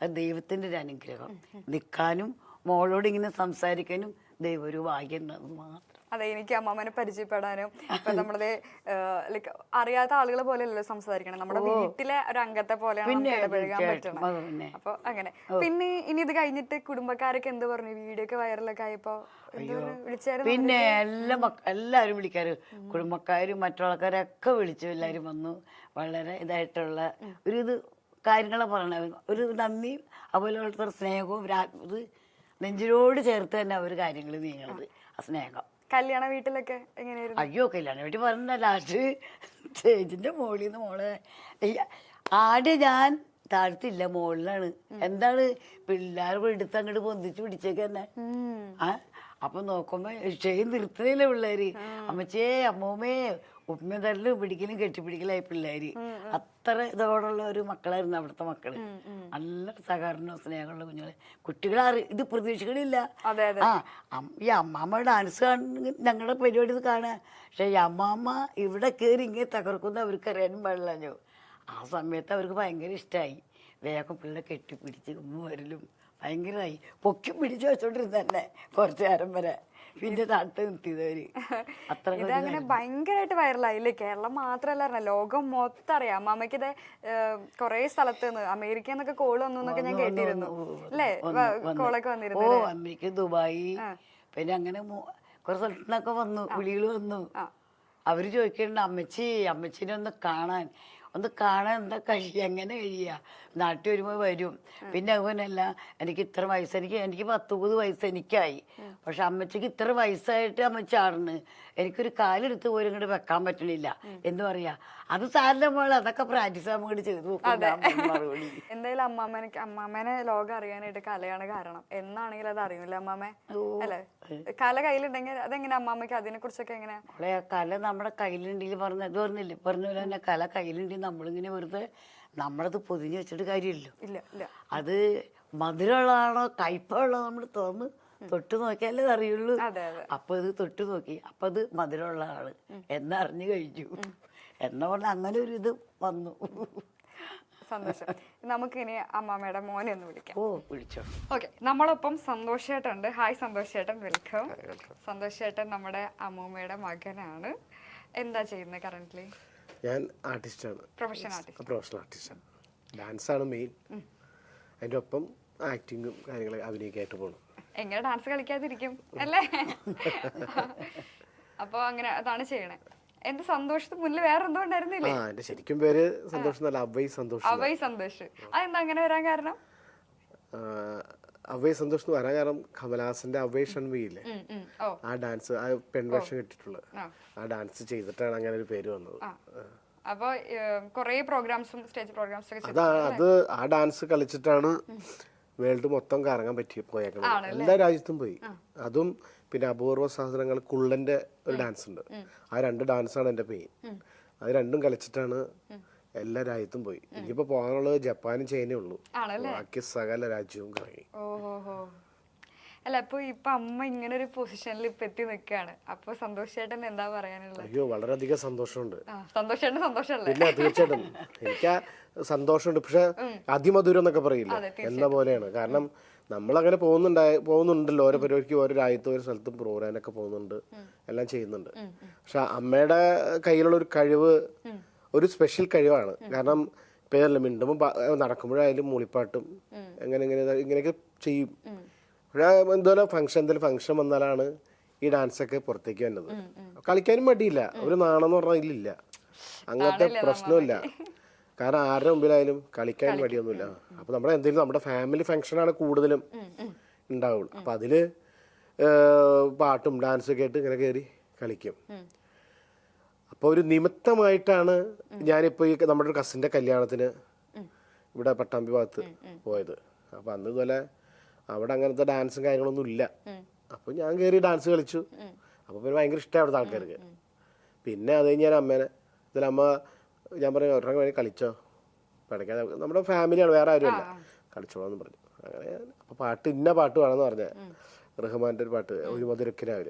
അത് ദൈവത്തിന്റെ ഒരു അനുഗ്രഹം. നിൽക്കാനും മോളോട് ഇങ്ങനെ സംസാരിക്കാനും ദൈവം ഒരു ഭാഗ്യം മാത്രം. അതെ എനിക്ക് അമ്മാമനെ പരിചയപ്പെടാനും ഇപ്പൊ നമ്മളത് ലൈക്ക് അറിയാത്ത ആളുകളെ പോലെയല്ലോ സംസാരിക്കണം നമ്മുടെ വീട്ടിലെ ഒരു അംഗത്തെ പോലെയാണ് ഇടപഴകാൻ തന്നെ. അപ്പൊ അങ്ങനെ. പിന്നെ ഇനി ഇത് കഴിഞ്ഞിട്ട് കുടുംബക്കാരൊക്കെ എന്ത് പറഞ്ഞു? വീഡിയോ ഒക്കെ വൈറലൊക്കെ ആയപ്പോ പിന്നെ എല്ലാ എല്ലാരും എല്ലാവരും വിളിക്കാറ്. കുടുംബക്കാരും മറ്റുള്ളവരൊക്കെ വിളിച്ചു. എല്ലാവരും വന്നു. വളരെ ഇതായിട്ടുള്ള ഒരു ഇത് കാര്യങ്ങൾ പറയണത് ഒരു നന്ദിയും അതുപോലെ സ്നേഹവും ഒരു ഇത് നെഞ്ചിനോട് ചേർത്ത് തന്നെ അവർ കാര്യങ്ങൾ നീങ്ങണത് ആ സ്നേഹം. കല്യാണ വീട്ടിലൊക്കെ എങ്ങനെയായിരുന്നു? അയ്യോ കല്യാണ വീട്ടിൽ പറഞ്ഞ ലാസ്റ്റ് സ്റ്റേജിന്റെ മുകളിൽ നിന്ന് മോളെ ആദ്യം ഞാൻ താഴ്ത്തില്ല മുകളിലാണ് എന്താണ് പിള്ളേർ എടുത്ത് അങ്ങോട്ട് പൊന്തിച്ച് പിടിച്ചേക്ക് തന്നെ. ആ അപ്പൊ നോക്കുമ്പോ ഷെയ് നിർത്തുന്നില്ല പിള്ളേര്. അമ്മച്ചേ അമ്മൂമ്മേ ഉമ്മ തല്ല് പിടിക്കലും കെട്ടിപ്പിടിക്കലായി പിള്ളേര്. അത്ര ഇതോടുള്ള ഒരു മക്കളായിരുന്നു അവിടുത്തെ മക്കൾ. നല്ല സഹകരണവും സ്നേഹമുള്ള കുഞ്ഞുങ്ങളെ. കുട്ടികളെ ഇത് പ്രതീക്ഷിക്കണില്ല. അതെ, ആ ഈ അമ്മാമ്മ ഡാൻസ് കാണുന്ന ഞങ്ങളുടെ പരിപാടി ഇത് കാണാൻ പക്ഷെ ഈ അമ്മാമ്മ ഇവിടെ കയറി ഇങ്ങനെ തകർക്കുന്ന അവർക്ക് അറിയാനും പാടില്ലല്ലോ ആ സമയത്ത് അവർക്ക് ഭയങ്കര ഇഷ്ടമായി വേഗം പിള്ളേരെ കെട്ടിപ്പിടിച്ച് ഉമ്മ വരലും ഭയങ്കരമായി. പൊക്കി പിടിച്ച് വെച്ചോണ്ടിരുന്നെ കുറച്ചു നേരം വരെ. പിന്നെ തട്ട് നിർത്തിയതവര് ഇതങ്ങനെ ഭയങ്കരമായിട്ട് വൈറലായില്ലേ കേരളം മാത്രല്ല ലോകം മൊത്തം അറിയാം. അമ്മാമ്മയ്ക്ക് ഇത് കൊറേ സ്ഥലത്ത് നിന്ന് അമേരിക്ക എന്നൊക്കെ കോൾ വന്നു എന്നൊക്കെ ഞാൻ കേട്ടിരുന്നു. അല്ലേ കോളൊക്കെ വന്നിരുന്നു ഓ അമേരിക്ക ദുബായി. പിന്നെ അങ്ങനെ കൊറേ കുറെ സ്ഥലത്തു വന്നു വിളികൾ വന്നു. അവർ ചോദിക്കുന്നുണ്ട് അമ്മച്ചി അമ്മച്ചിനെ ഒന്ന് കാണാൻ. ഒന്ന് കാണാൻ എന്താ കഴിയുക എങ്ങനെ കഴിയുക നാട്ടിൽ വരുമ്പോൾ വരും. പിന്നെ അതുപോലെയല്ല എനിക്ക് ഇത്ര വയസ്സ് എനിക്ക് എനിക്ക് പത്തൊമ്പത് വയസ്സ് എനിക്കായി. പക്ഷെ അമ്മച്ചിക്ക് ഇത്ര വയസ്സായിട്ട് അമ്മച്ചി ആടുന്നു എനിക്കൊരു കാലെടുത്ത് പോലും ഇങ്ങോട്ട് വെക്കാൻ പറ്റണില്ല. എന്ന് പറയാ. അത് സാറിന്റെ മോളെ അതൊക്കെ പ്രാക്ടീസ് അങ്ങോട്ട് ചെയ്തു പറഞ്ഞ മറുപടി. എന്തായാലും അമ്മാമ്മനെ ലോകം അറിയാനായിട്ട് കലയാണ് കാരണം. എന്നാണെങ്കിലും അത് അറിയില്ല അമ്മാമേ? അല്ലേ? കല കയ്യിലുണ്ടെങ്കിൽ അതെങ്ങനെ അമ്മാമ്മക്ക് അതിനെ കുറിച്ചൊക്കെ എങ്ങനെയാ കല നമ്മുടെ കയ്യിലുണ്ടെങ്കിൽ പറഞ്ഞ ഇത് പറഞ്ഞില്ലേ? പറഞ്ഞ പോലെ തന്നെ കല കയ്യിലുണ്ടെങ്കിൽ നമ്മളിങ്ങനെ വെറുതെ നമ്മളത് പൊതിഞ്ഞ് വെച്ചിട്ട് കാര്യമില്ലല്ലോ. ഇല്ല ഇല്ല. അത് മധുരമുള്ളതാണോ കയ്പുള്ളതാണോ നമ്മൾ തുറന്ന് തൊട്ട് നോക്കിയാലേ അറിയുള്ളൂ. അതെ, അതെ. അപ്പൊ ഇത് തൊട്ട് നോക്കി. അപ്പൊ അത് മധുരമുള്ള ആൾ. എന്നറിഞ്ഞു കഴിഞ്ഞു. എന്ന പറഞ്ഞ അങ്ങനെ ഒരു ഇത് വന്നു. സന്തോഷം. നമുക്കിനി അമ്മാമ്മയുടെ മോനെ ഒന്ന് വിളിക്കാം. ഓ വിളിച്ചോ. ഓക്കെ. നമ്മളൊപ്പം സന്തോഷേട്ടുണ്ട് ഹായ് സന്തോഷേട്ടൻ വെൽക്കം. സന്തോഷേട്ടൻ നമ്മുടെ അമ്മൂമ്മയുടെ മകനാണ്. എന്താ ചെയ്യുന്നത് കറന്റ്ലി ഞാൻ ആർട്ടിസ്റ്റാണ്. പ്രൊഫഷണൽ ആർട്ടിസ്റ്റ് ആണ്. ആർട്ടിസ്റ്റാണ് ഡാൻസാണ് മെയിൻ അതിന്റെ ഒപ്പം ആക്ടിങ്ങും കാര്യങ്ങളൊക്കെ അഭിനയിക്കായിട്ട് പോകണം എങ്ങനെ ഡാൻസ് കളിക്കാതിരിക്കും അല്ലേ? അപ്പൊ അങ്ങനെ അതാണ് ചെയ്യണേ. എന്ത് സന്തോഷത്തിന് മുന്നിൽ വേറെ എന്തോ ആ ഉണ്ടായിരുന്നില്ലേ ശരിക്കും പേര് സന്തോഷം അവൈ സന്തോഷം അവൈ സന്തോഷ്. അതെന്താ അങ്ങനെ വരാൻ കാരണം? ആ, അവൈ സന്തോഷം എന്ന് പറയാൻ കാരണം കമലഹാസന്റെ അവൈ. ഓ. ആ ഡാൻസ് ആ പെൺവേഷം കിട്ടിയിട്ടുള്ളത് ആ. ഡാൻസ് ചെയ്തിട്ടാണ് അങ്ങനെ ഒരു പേര് വന്നത്. അപ്പോൾ കുറേ പ്രോഗ്രാംസും സ്റ്റേജ് പ്രോഗ്രാംസും ഒക്കെ അതാ ആ ഡാൻസ് കളിച്ചിട്ടാണ് വേൾഡ് മൊത്തം കറങ്ങാൻ പറ്റി പോയേക്കുന്നത് എല്ലാ രാജ്യത്തും പോയി. അതും പിന്നെ അപൂർവ സാധനങ്ങൾ കുള്ളന്റെ ഒരു ഡാൻസ് ഉണ്ട്. ആ രണ്ട് ഡാൻസാണ് എന്റെ പേര് അത് രണ്ടും കളിച്ചിട്ടാണ് എല്ലാ രാജ്യത്തും പോയി. ഇനിയിപ്പോ പോകാനുള്ളത് ജപ്പാനും ചൈനയും ഉള്ളൂ? ബാക്കി സകല രാജ്യവും കറങ്ങി അല്ല അപ്പൊ ഇപ്പൊ അമ്മ ഇങ്ങനെ ഒരു പൊസിഷനിൽ ഇപ്പൊ എത്തി നിൽക്കുകയാണ് അപ്പൊ സന്തോഷേട്ടൻ എന്താ പറയാനുള്ളത്? അയ്യോ വളരെയധികം സന്തോഷമുണ്ട്. സന്തോഷേട്ടൻ സന്തോഷമല്ലേ? പിന്നെ തീർച്ചയായിട്ടും. എനിക്ക് സന്തോഷമുണ്ട്. പക്ഷെ അതിമധുരം എന്നൊക്കെ പറയില്ല? എന്ന പോലെയാണ്. കാരണം നമ്മളങ്ങനെ പോകുന്നുണ്ടായ പോകുന്നുണ്ടല്ലോ. ഓരോ പരിപാടിക്ക് ഓരോ രാജ്യത്തും ഓരോ സ്ഥലത്തും പ്രോഗ്രാനൊക്കെ പോകുന്നുണ്ട്. എല്ലാം ചെയ്യുന്നുണ്ട്. പക്ഷെ അമ്മയുടെ കയ്യിലുള്ള ഒരു കഴിവ് ഒരു സ്പെഷ്യൽ കഴിവാണ്. കാരണം പേരല്ല മിണ്ടുമ്പോൾ നടക്കുമ്പോഴായാലും മൂളിപ്പാട്ടും എങ്ങനെ ഇങ്ങനെ ഇങ്ങനെയൊക്കെ ചെയ്യും. പക്ഷേ എന്തോലും ഫംഗ്ഷൻ എന്തെങ്കിലും ഫംഗ്ഷൻ വന്നാലാണ് ഈ ഡാൻസ് ഒക്കെ പുറത്തേക്ക് വന്നത് കളിക്കാനും മടിയില്ല. ഒരു നാണെന്ന് പറഞ്ഞാൽ ഇതിലില്ല അങ്ങനത്തെ പ്രശ്നമില്ല. കാരണം ആരുടെ മുമ്പിലായാലും കളിക്കാൻ മടിയൊന്നുമില്ല. അപ്പൊ നമ്മുടെ എന്തെങ്കിലും നമ്മുടെ ഫാമിലി ഫംഗ്ഷനാണ് കൂടുതലും ഉണ്ടാവുള്ളൂ. അപ്പൊ അതിൽ പാട്ടും ഡാൻസും ഒക്കെ ആയിട്ട് ഇങ്ങനെ കയറി കളിക്കും. അപ്പോൾ ഒരു നിമിത്തമായിട്ടാണ് ഞാനിപ്പോൾ ഈ നമ്മുടെ ഒരു കസിന്റെ കല്യാണത്തിന് ഇവിടെ പട്ടാമ്പി ഭാഗത്ത് പോയത്. അപ്പോൾ അന്ന് ഇതുപോലെ അവിടെ അങ്ങനത്തെ ഡാൻസും കാര്യങ്ങളൊന്നും ഇല്ല. അപ്പോൾ ഞാൻ കയറി ഡാൻസ് കളിച്ചു. അപ്പോൾ പിന്നെ ഭയങ്കര ഇഷ്ടമാണ് അവിടുത്തെ ആൾക്കാർക്ക്. പിന്നെ അത് കഴിഞ്ഞ് ഞാൻ അമ്മേനെ ഇതിൽ അമ്മ ഞാൻ പറഞ്ഞു ഒരെണ്ണം വേണമെങ്കിൽ കളിച്ചോ. പഠിക്കാൻ നമ്മുടെ ഫാമിലിയാണ് വേറെ ആരുമല്ല. കളിച്ചോളാന്ന് പറഞ്ഞു. അങ്ങനെ അപ്പോൾ പാട്ട് ഇന്ന പാട്ട് വേണമെന്ന് പറഞ്ഞേ. റഹ്മാന്റെ ഒരു പാട്ട് ഒരു മധുരക്കിനാവിൽ.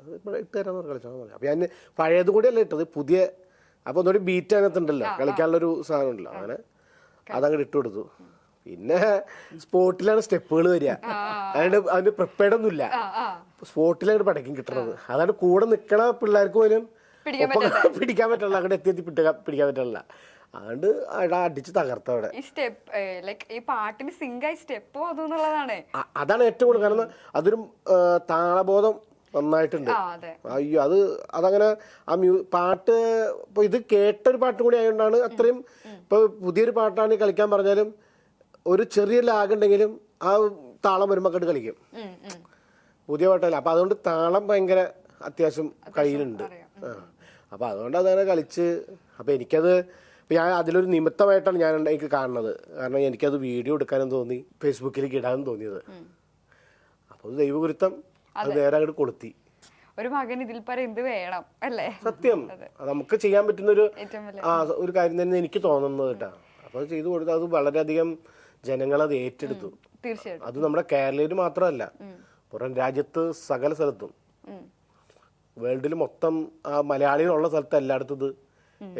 അത് ഇട്ട് തരാന്ന് പറഞ്ഞു കളിച്ചാൽ മതി അപ്പൊ ഞാൻ പഴയത് കൂടിയല്ല ഇട്ടത്. പുതിയ അപ്പൊ ഒന്നുകൂടി ബീറ്റ് അതിനകത്തുണ്ടല്ലോ. കളിക്കാനുള്ളൊരു സാധനം ഉണ്ടല്ലോ. അങ്ങനെ അതങ്ങോട്ട് ഇട്ട് കൊടുത്തു. പിന്നെ സ്പോട്ടിലാണ് സ്റ്റെപ്പുകൾ വരിക. അതുകൊണ്ട് അതിന് പ്രിപ്പയർഡ് ഒന്നുമില്ല. സ്പോട്ടിലാണ് പടക്കം കിട്ടണത്. അതാണ് കൂടെ നിൽക്കണ പിള്ളേർക്ക് പോലും പിടിക്കാൻ പറ്റില്ല അങ്ങോട്ട് എത്തി എത്തി പിടിക്കാൻ പിടിക്കാൻ പറ്റില്ല അതുകൊണ്ട് അവിടെ അടിച്ച് തകർത്തവിടെ ഈ സ്റ്റെപ്പ് ലൈക്ക് ഈ പാട്ടിന് സിങ്കായി സ്റ്റെപ്പോ അതാണ് ഏറ്റവും കൂടുതൽ കാരണം. അതൊരു താളബോധം നന്നായിട്ടുണ്ട്. അയ്യോ അത് അതങ്ങനെ ആ മ്യൂ പാട്ട് ഇപ്പൊ ഇത് കേട്ടൊരു പാട്ട് കൂടി ആയതുകൊണ്ടാണ് അത്രയും ഇപ്പൊ പുതിയൊരു പാട്ടാണ് കളിക്കാൻ പറഞ്ഞാലും ഒരു ചെറിയ ലാഗുണ്ടെങ്കിലും ആ താളം വരുമ്പോൾ കണ്ട് കളിക്കും. പുതിയ പാട്ടല്ല. അപ്പൊ അതുകൊണ്ട് താളം ഭയങ്കര അത്യാവശ്യം കയ്യിലുണ്ട്. ആ. അപ്പൊ അതുകൊണ്ട് അതങ്ങനെ കളിച്ച് അപ്പൊ എനിക്കത് ഞാൻ അതിലൊരു നിമിത്തമായിട്ടാണ് ഞാൻ എനിക്ക് കാണുന്നത്. കാരണം എനിക്കത് വീഡിയോ എടുക്കാനും തോന്നി ഫേസ്ബുക്കിലേക്ക് ഇടാനും തോന്നിയത്. അപ്പോൾ ദൈവഗുരുത്തം അത് നേരെ അങ്ങോട്ട് കൊളുത്തി. ഒരു മകൻ ഇതിൽ പരം എന്ത് വേണം അല്ലേ? സത്യം. നമുക്ക് ചെയ്യാൻ പറ്റുന്ന ഒരു ആ ഒരു കാര്യം തന്നെ എനിക്ക് തോന്നുന്നത് കേട്ടാ. അപ്പൊ ചെയ്തു കൊടുത്തു അത് വളരെയധികം ജനങ്ങൾ അത് ഏറ്റെടുത്തു. തീർച്ചയായിട്ടും. അത് നമ്മുടെ കേരളയിൽ മാത്രമല്ല പുറം രാജ്യത്ത് സകല സ്ഥലത്തും. വേൾഡിൽ മൊത്തം ആ മലയാളികളുള്ള സ്ഥലത്ത് എല്ലായിടത്തും ഇത്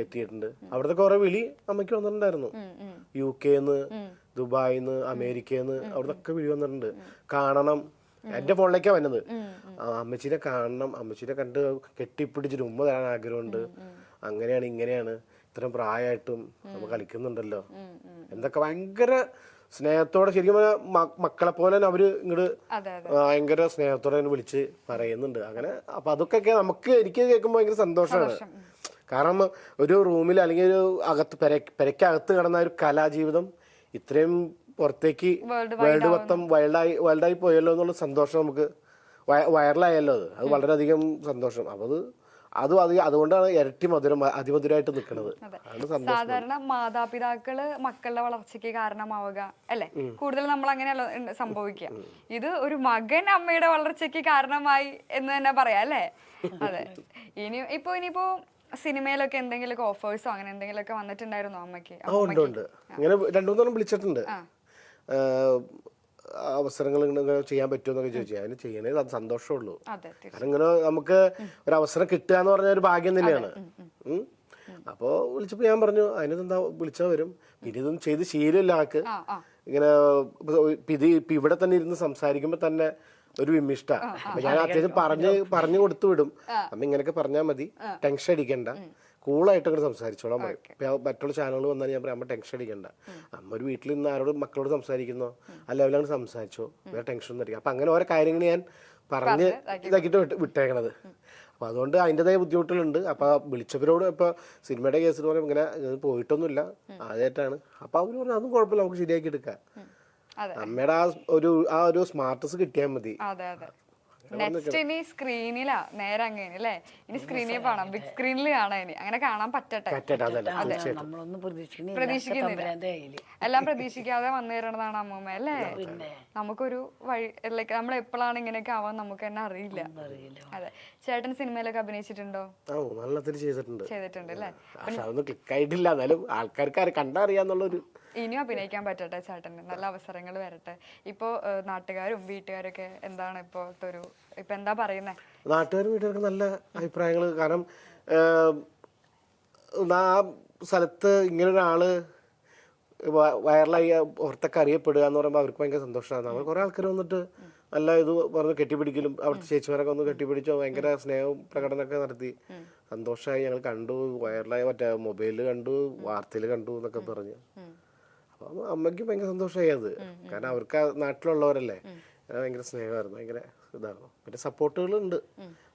എത്തിയിട്ടുണ്ട്. അവിടുത്തെ കുറെ വിളി അമ്മയ്ക്ക് വന്നിട്ടുണ്ടായിരുന്നു. യു കെന്ന് ദുബായിന്ന് അമേരിക്കന്ന് അവിടുത്തെ വിളി വന്നിട്ടുണ്ട്. കാണണം. എന്റെ ഫോണിലേക്കാ വന്നത്. അമ്മച്ചിനെ കാണണം. അമ്മച്ചിനെ കണ്ട് കെട്ടിപ്പിടിച്ചിട്ട് ഉമ്മ തരാൻ ആഗ്രഹമുണ്ട്. അങ്ങനെയാണ് ഇങ്ങനെയാണ്. ഇത്രയും പ്രായമായിട്ടും നമ്മൾ കളിക്കുന്നുണ്ടല്ലോ. എന്തൊക്കെ ഭയങ്കര സ്നേഹത്തോടെ ശരിക്കും മക്കളെ പോലെ തന്നെ അവർ ഇങ്ങോട്ട് ഭയങ്കര സ്നേഹത്തോടെ തന്നെ വിളിച്ച് പറയുന്നുണ്ട്. അങ്ങനെ അപ്പൊ അതൊക്കെ നമുക്ക് എനിക്ക് കേൾക്കുമ്പോൾ ഭയങ്കര സന്തോഷമാണ് കാരണം ഒരു റൂമിൽ അല്ലെങ്കിൽ ഒരു അകത്ത് പെരക്കകത്ത് കിടന്ന ഒരു കലാജീവിതം ഇത്രയും പുറത്തേക്ക് വേൾഡ് മൊത്തം വൈൽഡായി വൈൽഡായി പോയല്ലോ എന്നുള്ള സന്തോഷം നമുക്ക് വൈറലായല്ലോ അത്. അത് വളരെയധികം സന്തോഷം. അപ്പൊ അത് അത് അത് അതുകൊണ്ടാണ് ഇരട്ടി മധുരം അതിമധുരമായിട്ട് നിൽക്കുന്നത്. സാധാരണ മാതാപിതാക്കൾ മക്കളുടെ വളർച്ചയ്ക്ക് കാരണമാവുക അല്ലെ? കൂടുതൽ നമ്മൾ അങ്ങനെയല്ല സംഭവിക്കുക ഇത് ഒരു മകൻ അമ്മയുടെ വളർച്ചയ്ക്ക് കാരണമായി എന്ന് തന്നെ പറയാം അല്ലേ? അതെ. ഇനി ഇപ്പൊ ഇനിയിപ്പോ സിനിമയിലൊക്കെ എന്തെങ്കിലും ഓഫേഴ്സോ അങ്ങനെ എന്തെങ്കിലുമൊക്കെ വന്നിട്ടുണ്ടായിരുന്നോ അമ്മയ്ക്ക്? ഉണ്ട് ഉണ്ട്. ഇങ്ങനെ രണ്ടു മൂന്നെണ്ണം വിളിച്ചിട്ടുണ്ട്. അവസരങ്ങൾ ഇങ്ങനെ ചെയ്യാൻ പറ്റുമെന്നൊക്കെ ചോദിച്ചു. അതിന് ചെയ്യണേ അത് സന്തോഷമുള്ളൂ. കാരണം ഇങ്ങനെ നമുക്ക് ഒരു അവസരം കിട്ടുക എന്ന് പറഞ്ഞ ഒരു ഭാഗ്യം തന്നെയാണ്. ഉം. അപ്പോ വിളിച്ചപ്പോ ഞാൻ പറഞ്ഞു അതിനെന്താ വിളിച്ചാ വരും? പിന്നെ ഇതൊന്നും ചെയ്ത് ശീലമില്ല ആൾക്ക്. ആ ആ. ഇങ്ങനെ ഇത് ഇപ്പൊ ഇവിടെ തന്നെ ഇരുന്ന് സംസാരിക്കുമ്പോ തന്നെ ഒരു വിമിഷ്ട അപ്പൊ ഞാൻ അത്യാവശ്യം പറഞ്ഞ് പറഞ്ഞു കൊടുത്തു വിടും. അമ്മ ഇങ്ങനെയൊക്കെ പറഞ്ഞാൽ മതി. ടെൻഷൻ അടിക്കണ്ട. കൂളായിട്ട് അങ്ങനെ സംസാരിച്ചോളാം പറയും മറ്റുള്ള ചാനലുകൾ വന്നാൽ ഞാൻ പറയാം അമ്മ ടെൻഷൻ അടിക്കണ്ട. അമ്മ ഒരു വീട്ടിൽ നിന്ന് ആരോട് മക്കളോട് സംസാരിക്കുന്നോ? ആ ലെവലാണ് സംസാരിച്ചോ. വേറെ ടെൻഷൻ ഒന്നും അടിക്കുക അപ്പൊ അങ്ങനെ ഓരോ കാര്യങ്ങൾ ഞാൻ പറഞ്ഞ് ഇതാക്കിയിട്ട് വിട്ട് വിട്ടേക്കണത്. അപ്പൊ അതുകൊണ്ട് അതിന്റെതായ ബുദ്ധിമുട്ടുകളുണ്ട്. അപ്പൊ ആ വിളിച്ചവരോട് ഇപ്പൊ സിനിമയുടെ കേസിൽ പറയുമ്പോൾ ഇങ്ങനെ പോയിട്ടൊന്നുമില്ല. ആദ്യമായിട്ടാണ് അപ്പൊ അവർ പറഞ്ഞു അതും കുഴപ്പമില്ല. നമുക്ക് ശരിയാക്കി എടുക്കാം. അമ്മയുടെ ആ ഒരു ആ ഒരു സ്മാർട്ടസ് കിട്ടിയാൽ മതി. നെക്സ്റ്റ് ഇനി സ്ക്രീനിലാ നേരെ അങ്ങനെ അല്ലേ? ഇനി സ്ക്രീനിൽ കാണാം. ബിഗ് സ്ക്രീനിൽ കാണാം ഇനി. അങ്ങനെ കാണാൻ പറ്റട്ടെ. പ്രതീക്ഷിക്കുന്നില്ല. എല്ലാം പ്രതീക്ഷിക്കാതെ വന്നു തരണതാണ് അമ്മൂമ്മ അല്ലേ? നമുക്കൊരു വഴി ലൈക്ക് നമ്മൾ എപ്പോഴാണ് ഇങ്ങനെയൊക്കെ ആവാൻ നമുക്ക് തന്നെ അറിയില്ല. അതെ. ചേട്ടൻ സിനിമയിലൊക്കെ അഭിനയിച്ചിട്ടുണ്ടോ? ചെയ്തിട്ടുണ്ട്. ചെയ്തിട്ടുണ്ട് അല്ലേ? ക്ലിക്ക് ആയിട്ടില്ല. എന്നാലും ആൾക്കാർക്ക് കണ്ടറിയാന്നുള്ളൊരു ഇനിയും അഭിനയിക്കാൻ പറ്റട്ടെ ചേട്ടന്. നല്ല അവസരങ്ങൾ വരട്ടെ. ഇപ്പോ നാട്ടുകാരും വീട്ടുകാരൊക്കെ എന്താണ് ഇപ്പോഴത്തെ ഒരു ഇപ്പൊ എന്താ പറയുന്നേ? നാട്ടുകാരും വീട്ടുകാർക്ക് നല്ല അഭിപ്രായങ്ങൾ കാരണം ആ സ്ഥലത്ത് ഇങ്ങനെ ഒരാൾ വൈറലായി പുറത്തൊക്കെ അറിയപ്പെടുക എന്ന് പറയുമ്പോൾ അവർക്ക് ഭയങ്കര സന്തോഷമാണ്. നമ്മൾ കുറെ ആൾക്കാർ വന്നിട്ട് നല്ല ഇത് പറഞ്ഞ് കെട്ടിപ്പിടിക്കലും അവിടുത്തെ ചേച്ചിമാരൊക്കെ ഒന്ന് കെട്ടിപ്പിടിച്ചോ ഭയങ്കര സ്നേഹവും പ്രകടനമൊക്കെ നടത്തി. സന്തോഷമായി ഞങ്ങൾ കണ്ടു വൈറലായി. മറ്റേ മൊബൈലിൽ കണ്ടു വാർത്തയിൽ കണ്ടു എന്നൊക്കെ പറഞ്ഞു. അപ്പം അമ്മയ്ക്ക് ഭയങ്കര സന്തോഷമായി അത്. കാരണം അവർക്ക് നാട്ടിലുള്ളവരല്ലേ ഭയങ്കര സ്നേഹമായിരുന്നു ഭയങ്കര ഇതായിരുന്നു. പിന്നെ സപ്പോർട്ടുകളുണ്ട്.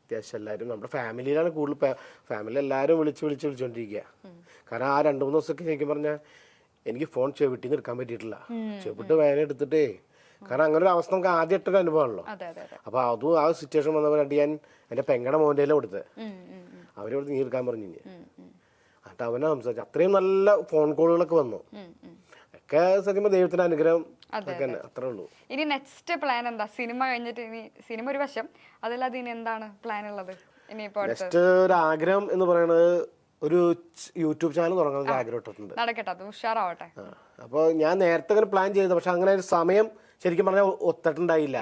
അത്യാവശ്യം എല്ലാവരും നമ്മുടെ ഫാമിലിയിലാണ് കൂടുതൽ ഫാമിലി എല്ലാവരും വിളിച്ച് വിളിച്ച് വിളിച്ചോണ്ടിരിക്കുക. കാരണം ആ രണ്ട് മൂന്ന് ദിവസമൊക്കെ ശരിക്കും പറഞ്ഞാൽ എനിക്ക് ഫോൺ ചെവിട്ടിൽ നിന്ന് എടുക്കാൻ പറ്റിയിട്ടില്ല. ചെവിട്ട് വേന എടുത്തിട്ടേ. കാരണം അങ്ങനെ ഒരു അവസ്ഥ നമുക്ക് ആദ്യമായിട്ടൊരു അനുഭവമാണല്ലോ. അപ്പൊ അതെ ആ സിറ്റുവേഷൻ വന്നപ്പോൾ രണ്ട് ഞാൻ എന്റെ പെങ്ങടെ മോന്റെ കൊടുത്തത്. അവരോട് നീ എടുക്കാൻ പറഞ്ഞു എന്നിട്ട് അവനെ സംസാരിച്ചു അത്രയും നല്ല ഫോൺ കോളുകളൊക്കെ വന്നു. ഒക്കെ സത്യം ദൈവത്തിന്റെ അനുഗ്രഹം അത്രേ ഉള്ളൂ. ഇനി നെക്സ്റ്റ് പ്ലാൻ എന്താ? സിനിമ കഴിഞ്ഞിട്ട് ഇനി സിനിമ ഒരു വശം അതല്ലാതെ ഇനി എന്താണ് പ്ലാൻ ഉള്ളത്? നെക്സ്റ്റ് ഒരു ആഗ്രഹം എന്ന് പറയുന്നത് ഒരു യൂട്യൂബ് ചാനൽ തുടങ്ങാൻ ഒരു ആഗ്രഹം നടക്കട്ടെ അത് ഉഷാറാവട്ടെ. അപ്പോൾ ഞാൻ നേരത്തെ അങ്ങനെ പ്ലാൻ ചെയ്തത് പക്ഷെ അങ്ങനെ ഒരു സമയം ശരിക്കും പറഞ്ഞാൽ ഒത്തിട്ടുണ്ടായില്ല.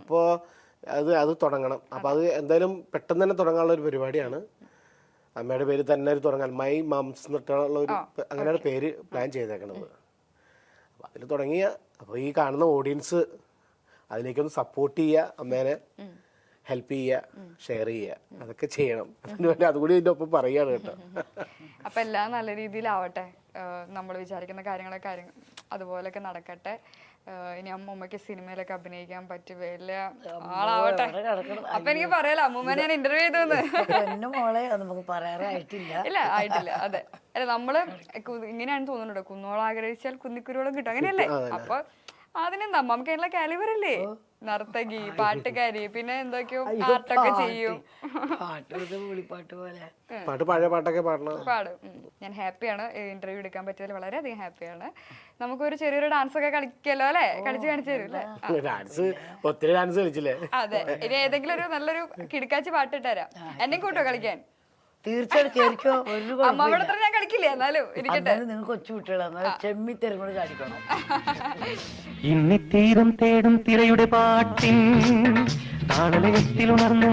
അപ്പോൾ അത് അത് തുടങ്ങണം. അപ്പോൾ അത് എന്തായാലും പെട്ടെന്ന് തന്നെ തുടങ്ങാനുള്ള ഒരു പരിപാടിയാണ്. അമ്മയുടെ പേര് തന്നെ ഒരു തുടങ്ങാൻ. മൈ മംസ് എന്നിട്ടുള്ള ഒരു അങ്ങനെയാണ് പേര് പ്ലാൻ ചെയ്തേക്കണത്. അപ്പം അതിൽ തുടങ്ങിയ അപ്പോൾ ഈ കാണുന്ന ഓഡിയൻസ് അതിലേക്കൊന്ന് സപ്പോർട്ട് ചെയ്യുക അമ്മേനെ ഹെൽപ്പ് ചെയ്യുക ഷെയർ ചെയ്യുക അതൊക്കെ ചെയ്യണം. അതിനുവേണ്ടി അതുകൂടി ഇതിന്റെ ഒപ്പം പറയുകയാണ് കേട്ടോ. അപ്പം എല്ലാം നല്ല രീതിയിലാവട്ടെ. നമ്മൾ വിചാരിക്കുന്ന കാര്യങ്ങളൊക്കെ അതുപോലൊക്കെ നടക്കട്ടെ. ഇനി അമ്മൂമ്മക്ക് സിനിമയിലൊക്കെ അഭിനയിക്കാൻ പറ്റി വലിയ ആളാവട്ടെ. അപ്പൊ എനിക്ക് പറയാലോ അമ്മൂമ്മ ഞാൻ ഇന്റർവ്യൂ ചെയ്തു മോളെ നമുക്ക് പറയാറായിട്ടില്ല ഇല്ല ആയിട്ടില്ല അതെ. അല്ല നമ്മൾ ഇങ്ങനെയാണ് തോന്നുന്നുണ്ടോ. കുന്നോളം ആഗ്രഹിച്ചാൽ കുന്നിക്കുരുവോളം കിട്ടും. അങ്ങനെയല്ലേ? അപ്പൊ അതിനെന്താ? നമുക്ക് കാലിബർ അല്ലേ നർത്തകി പാട്ടുകാരി പിന്നെ എന്തൊക്കെയോ പാട്ടൊക്കെ ചെയ്യും. പാട്ട് പഴയ പാട്ടൊക്കെ പാടണം. പാടും. ഞാൻ ഹാപ്പിയാണ്. ഇന്റർവ്യൂ എടുക്കാൻ പറ്റിയതിൽ വളരെയധികം ഹാപ്പിയാണ്. നമുക്കൊരു ചെറിയൊരു ഡാൻസ് ഒക്കെ കളിക്കല്ലോ അല്ലെ? കളിച്ച് കാണിച്ചു തരും അല്ലേ? ഡാൻസ് ഒത്തിരി ഡാൻസ് കളിച്ചില്ലേ? അതെ. ഇനി ഏതെങ്കിലും ഒരു നല്ലൊരു കിടക്കാച്ചി പാട്ടിട്ട് തരാം. എന്നെ കൂട്ടോ കളിക്കാൻ? തീർച്ചയായിട്ടും കേറിക്കോ ഒരു അമ്മയുടെ അത്ര ഞാൻ കളിക്കില്ല? എന്നാലും ഇരിക്കട്ടെ. നിങ്ങൾ കൊച്ചു കുട്ടികളാണ് ചെമ്മി കൊണ്ട് കാണിക്കണം ഇന്നിത്തീരം തേടും തിരയുടെ പാട്ടിൻ താളലയത്തിൽ ഉണർന്നു